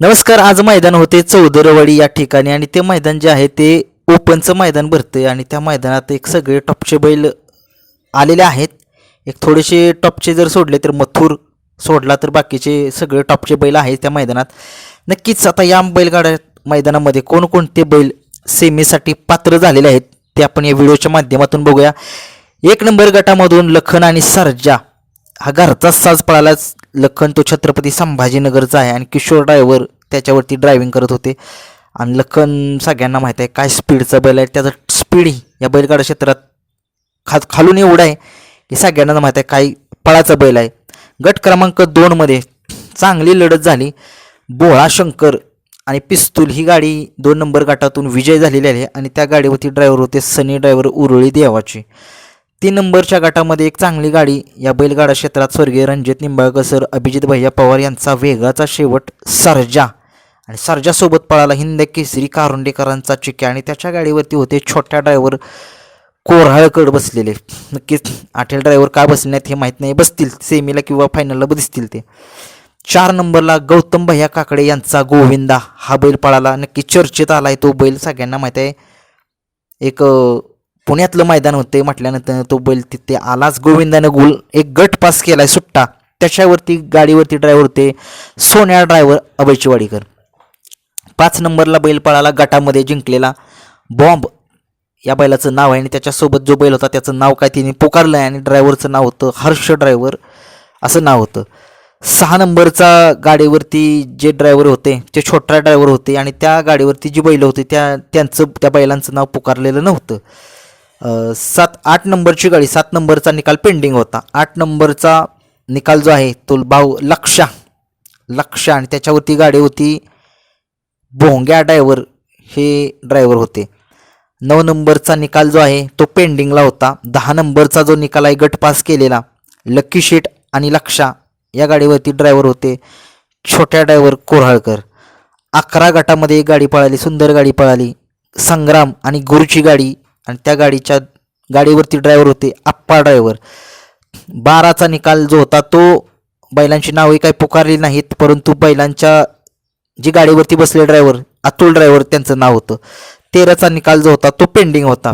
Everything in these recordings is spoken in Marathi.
नमस्कार आज मैदान होते चौदरवाडी या ठिकाणी आणि ते मैदान जे आहे ते ओपनचं मैदान भरतंय आणि त्या मैदानात एक सगळे टॉपचे बैल आलेले आहेत. एक थोडेसे टॉपचे जर सोडले तर मथुर सोडला तर बाकीचे सगळे टॉपचे बैल आहेत त्या मैदानात. नक्कीच आता या बैलगाड्या मैदानामध्ये कोणकोणते बैल सेमीसाठी पात्र झालेले आहेत ते आपण या व्हिडिओच्या माध्यमातून बघूया. एक नंबर गटामधून लखन आणि सरजा हा घरचा साज पळालाच लखन तो छत्रपती संभाजीनगरचा आहे आणि किशोर ड्रायव्हर त्याच्यावरती ड्रायव्हिंग करत होते. आणि लखन सगळ्यांना माहीत आहे काय स्पीडचा बैल आहे. त्याचं स्पीडही या बैलगाडा क्षेत्रात खा खालून एवढं आहे की सगळ्यांना माहीत आहे काय पळाचा बैल आहे. गट क्रमांक दोनमध्ये चांगली लढत झाली. बोळा शंकर आणि पिस्तूल ही गाडी दोन नंबर गटातून विजय झालेली आहे. आणि त्या गाडीवरती ड्रायव्हर होते सनी ड्रायव्हर उरुळी देवाची. तीन नंबरच्या गटामध्ये एक चांगली गाडी या बैलगाडा क्षेत्रात स्वर्गीय रणजित निंबाळकर सर अभिजित भैया पवार यांचा वेगाचा शेवट सर्जा. आणि सर्जासोबत पळाला हिंद केसरी कारुंडेकरांचा चिक्या आणि त्याच्या गाडीवरती होते छोट्या ड्रायव्हर कोऱ्हाळकड बसलेले. नक्कीच आठेल ड्रायव्हर का बसले नाहीत हे माहीत नाही. बसतील सेमीला किंवा फायनलला दिसतील ते. चार नंबरला गौतम भैया काकडे यांचा गोविंदा. हा बैल पळाला. नक्की चर्चेत आला आहे तो बैल. सगळ्यांना माहीत आहे. एक पुण्यातलं मैदान होते म्हटल्यानंतर तो बैल तिथे आलाच. गोविंदानं गोल एक गट पास केलाय सुट्टा. त्याच्यावरती गाडीवरती ड्रायव्हर होते सोन्या ड्रायव्हर अभय चिवाडीकर. पाच नंबरला बैल पळाला गटामध्ये जिंकलेला. बॉम्ब या बैलाचं नाव आहे आणि त्याच्यासोबत जो बैल होता त्याचं नाव काय तिने पुकारलं आहे आणि ड्रायव्हरचं नाव होतं हर्ष ड्रायव्हर असं नाव होतं. सहा नंबरचा गाडीवरती जे ड्रायव्हर होते ते छोटा ड्रायव्हर होते आणि त्या गाडीवरती जी बैलं होती त्या त्यांचं त्या बैलांचं नाव पुकारलेलं नव्हतं. सात आठ नंबरची गाडी सात नंबरचा निकाल पेंडिंग होता. आठ नंबरचा निकाल जो आहे तो भाऊ लक्षा. लक्षा आणि त्याच्यावरती गाडी होती. भोंग्या ड्रायव्हर हे ड्रायव्हर होते. नऊ नंबरचा निकाल जो आहे तो पेंडिंगला होता. दहा नंबरचा जो निकाल आहे गट पास केलेला लक्की शेट आणि लक्षा या गाडीवरती ड्रायव्हर होते. छोट्या ड्रायव्हर कोराळकर अकरा गटामध्ये एक गाडी पळाली सुंदर गाडी पळाली. संग्राम आणि गुरुची गाडी आणि त्या गाडीच्या गाडीवरती ड्रायव्हर होते आप्पा ड्रायव्हर बाराचा निकाल जो होता तो बैलांची नावे काही पुकारली नाहीत परंतु बैलांच्या जी गाडीवरती बसले ड्रायव्हर अतुल ड्रायव्हर त्यांचं नाव होतं. तेराचा निकाल जो होता तो पेंडिंग होता.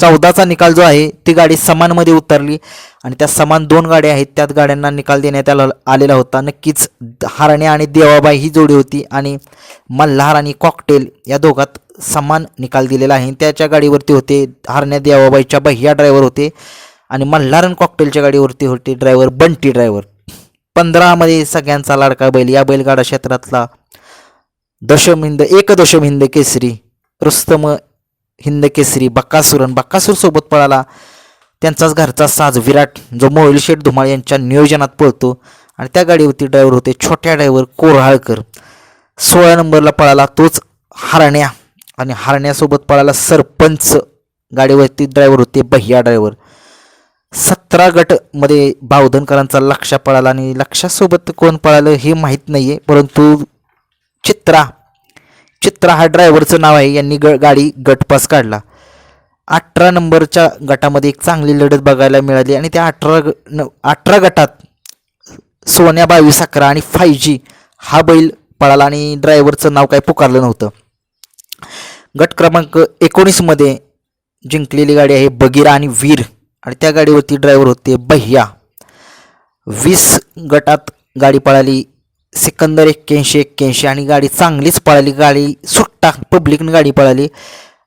चौदाचा निकाल जो आहे ती गाडी समानमध्ये उतरली आणि त्या समान दोन गाड्या आहेत त्यात गाड्यांना निकाल देण्यात आला आलेला होता. नक्कीच हारणे आणि देवाबाई ही जोडी होती आणि मल्हार आणि कॉकटेल या दोघात समान निकाल दिलेला आहे. त्याच्या गाडीवरती होते हारण्या देवाबाईच्या बह्या ड्रायव्हर होते आणि मल्हार आणि कॉकटेलच्या गाडीवरती होते ड्रायव्हर बंटी ड्रायव्हर पंधरामध्ये सगळ्यांचा लाडका बैल या बैलगाडा क्षेत्रातला दशम हिंद एक दशम हिंद केसरी रुस्तम हिंदकेसरी बक्कासुरन बक्कासूरसोबत बक्कासूर सोबत पळाला. त्यांचाच घरचा साज विराट जो मोहिल शेठ धुमाळ यांच्या नियोजनात पळतो आणि त्या गाडीवरती ड्रायव्हर होते छोट्या ड्रायव्हर कोरहाळकर. सोळा नंबरला पळाला तोच हारण्या आणि हारण्यासोबत पळाला सरपंच. गाडीवरती ड्रायव्हर होते भैया ड्रायव्हर सतरा गटमध्ये बावधनकरांचा लक्ष पळाला आणि लक्षासोबत कोण पळालं हे माहीत नाही आहे परंतु चित्रा चित्रा हा ड्रायव्हरचं नाव आहे. यांनी ग गाडी गटपास काढला. अठरा नंबरच्या गटामध्ये एक चांगली लढत बघायला मिळाली आणि त्या अठरा ग न अठरा गटात सोन्या बावीस अकरा आणि फाय जी हा बैल पळाला आणि ड्रायव्हरचं नाव काही पुकारलं नव्हतं. गट क्रमांक एकोणीसमध्ये जिंकलेली गाडी आहे बगीरा आणि वीर आणि त्या गाडीवरती ड्रायव्हर होते बह्या. वीस गटात गाडी पळाली. सिकंदर एक्क्याऐंशी एक्क्याऐंशी आणि गाडी चांगलीच पळाली. गाडी सुट्टा पब्लिकनं गाडी पळाली.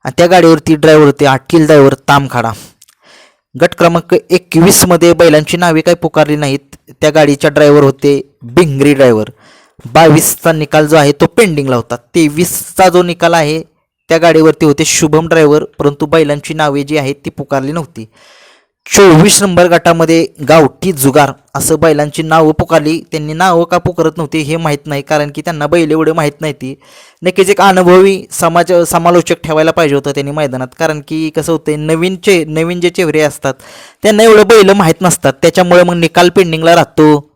आणि त्या गाडीवरती ड्रायव्हर होते अटील ड्रायव्हर तामखाडा. गट क्रमांक एकवीसमध्ये बैलांची नावे काही पुकारली नाहीत. त्या गाडीच्या ड्रायव्हर होते बिंगरी ड्रायव्हर बावीसचा निकाल जो आहे तो पेंडिंगला होता. तेवीसचा जो निकाल आहे त्या गाडीवरती होते शुभम ड्रायव्हर परंतु बैलांची नावे जी आहेत ती पुकारली नव्हती. चोवीस नंबर गटामध्ये गावठी जुगार असं बैलांची नावं पुकारली. त्यांनी नावं का पुकारत नव्हती हे माहीत नाही कारण की त्यांना बैल एवढे माहीत नाही ती नक्कीच एक अनुभवी समाज समालोचक ठेवायला पाहिजे होतं त्यांनी मैदानात कारण की कसं होतं नवीन चे नवीन जे चेहरे असतात त्यांना एवढं बैल माहीत नसतात. त्याच्यामुळे मग निकाल पेंडिंगला राहतो.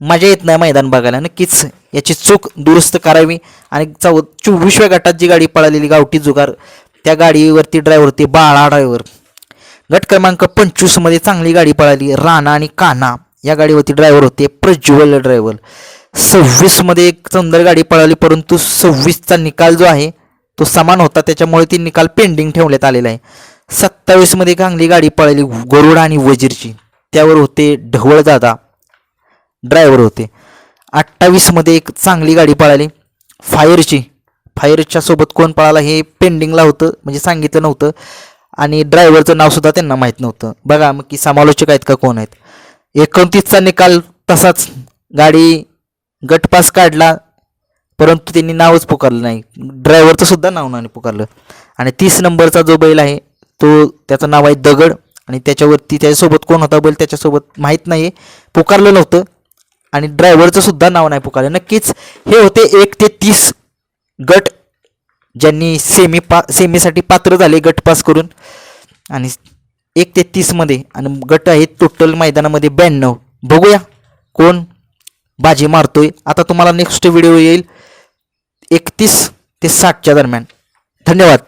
मजा येत नाही मैदान बघायला. नक्कीच याची चूक दुरुस्त करावी. आणि चौ चोवीसव्या गटात जी गाडी पळालेली गावठी जुगार त्या गाडीवरती ड्रायव्हर होते बाळा ड्रायव्हर गट क्रमांक पंचवीसमध्ये चांगली गाडी पळाली राणा आणि कान्हा. या गाडीवरती ड्रायव्हर होते प्रज्वल ड्रायव्हर सव्वीसमध्ये एक सुंदर गाडी पळाली परंतु सव्वीसचा निकाल जो आहे तो समान होता. त्याच्यामुळे ती निकाल पेंडिंग ठेवण्यात आलेला आहे. सत्तावीसमध्ये एक चांगली गाडी पळाली गरुड आणि वजीरची. त्यावर होते ढवळ दादा ड्रायव्हर होते. अठ्ठावीसमध्ये एक चांगली गाडी पळाली फायरची. फायरच्या सोबत कोण पळाला हे पेंडिंगला होतं म्हणजे सांगितलं नव्हतं. आणि ड्रायव्हरचं नावसुद्धा त्यांना माहीत नव्हतं. बघा मग की समालोचक आहेत का कोण आहेत? एकोणतीसचा निकाल तसाच. गाडी गटपास काढला परंतु त्यांनी नावच पुकारलं नाही. ड्रायव्हरचं सुद्धा नाव नाही पुकारलं. आणि तीस नंबरचा जो बैल आहे तो त्याचं नाव आहे दगड. आणि त्याच्यावरती त्याच्यासोबत कोण होता बैल त्याच्यासोबत माहीत नाही पुकारलं नव्हतं. आणि ड्रायव्हरचं सुद्धा नाव नाही पुकारलं. नक्कीच हे होते एक ते तीस गट ज्यांनी सेमी पा सेमीसाठी पात्र झाले गट पास करून. आणि एक ते तीसमध्ये आणि गट आहेत टोटल मैदानामध्ये ब्याण्णव. बघूया कोण बाजी मारतोय. आता तुम्हाला नेक्स्ट व्हिडिओ येईल एकतीस ते साठच्या दरम्यान. धन्यवाद.